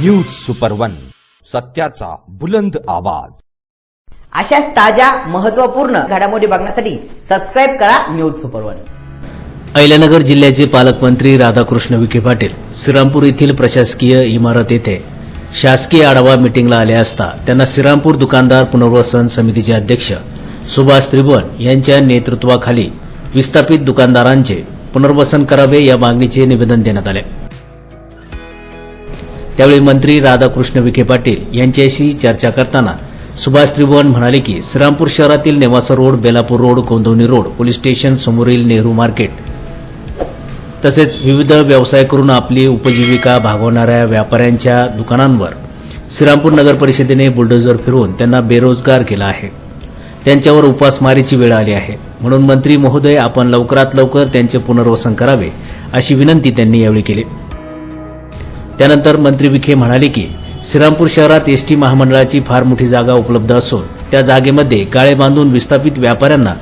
News super one सत्याचा बुलंद आवाज. अशाच ताज्या महत्त्वपूर्ण घडामोडी बघण्यासाठी सबस्क्राईब करा न्यूज सुपर वन. अहिल्यानगर जिल्ह्याचे पालकमंत्री राधाकृष्ण विखे पाटील श्रीरामपूर येथील प्रशासकीय इमारत येथे शासकीय आढावा मिटिंगला आले असता त्यांना श्रीरामपूर दुकानदार पुनर्वसन समितीचे अध्यक्ष सुभाष त्रिभुवन यांच्या नेतृत्वाखाली विस्थापित दुकानदारांचे पुनर्वसन करावे या मागणीचे निवेदन देण्यात आले. त्यावेळी मंत्री राधाकृष्ण विखे पाटील यांच्याशी चर्चा करताना सुभाष त्रिभुवन म्हणाले की श्रीरामपूर शहरातील Newasa road Belapur road Gondwani road police station समोरील नेहरू मार्केट. तसेच विविध व्यवसाय करून आपली उपजीविका भागवणाऱ्या व्यापाऱ्यांच्या दुकानांवर श्रीरामपूर नगर परिषदेने बुलडोझर फिरवून त्यांना बेरोजगार केला आहे. त्यांच्यावर उपासमारीची वेळ आली आहे. म्हणून मंत्री महोदय आपण लवकरात लवकर त्यांचे पुनर्वसन करावे अशी विनंती त्यांनी यावेळी केली. त्यानंतर मंत्री विखे म्हणाले की श्रीरामपूर शहरात एसटी महामंडळाची फार मोठी जागा उपलब्ध असून त्या जागेमध्ये गाळे बांधून विस्थापित व्यापाऱ्यांना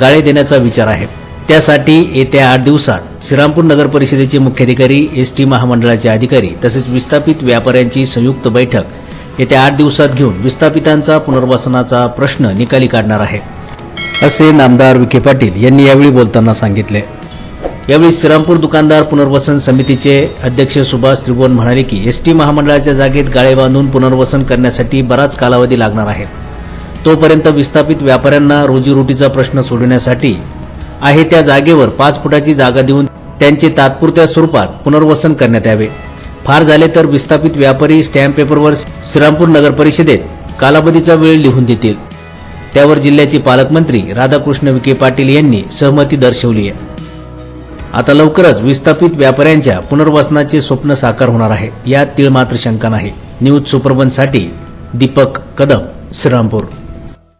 गाळे देण्याचा विचार आहे. त्यासाठी येत्या आठ दिवसात श्रीरामपूर नगर परिषदेचे मुख्याधिकारी एसटी महामंडळाचे अधिकारी तसेच विस्थापित व्यापाऱ्यांची संयुक्त बैठक येत्या आठ दिवसात घेऊन विस्थापितांचा पुनर्वसनाचा प्रश्न निकाली काढणार आहे. असे नामदार विखे पाटील यांनी यावेळी बोलताना सांगितले. यावेळी श्रीरामपूर दुकानदार पुनर्वसन समितीचे अध्यक्ष सुभाष त्रिभुवन म्हणाले की एसटी महामंडळाच्या जागेत गाळे बांधून पुनर्वसन करण्यासाठी बराच कालावधी लागणार आहे. तोपर्यंत विस्थापित व्यापाऱ्यांना रोजीरोटीचा प्रश्न सोडवण्यासाठी आहे त्या जागेवर पाच फुटाची जागा देऊन त्यांचे तात्पुरत्या स्वरूपात पुनर्वसन करण्यात यावे. फार झाले तर विस्थापित व्यापारी स्टॅम्प पेपरवर श्रीरामपूर नगर परिषदेत कालावधीचा वेळ लिहून देतील. त्यावर जिल्ह्याचे पालकमंत्री राधाकृष्ण विखे पाटील यांनी सहमती दर्शवली आहे. आता लवकरच विस्थापित व्यापाऱ्यांच्या पुनर्वसनाचे स्वप्न साकार होणार आहे. यात तीळ मात्र शंका नाही. न्यूज सुपरबनसाठी दीपक कदम श्रीरामपूर.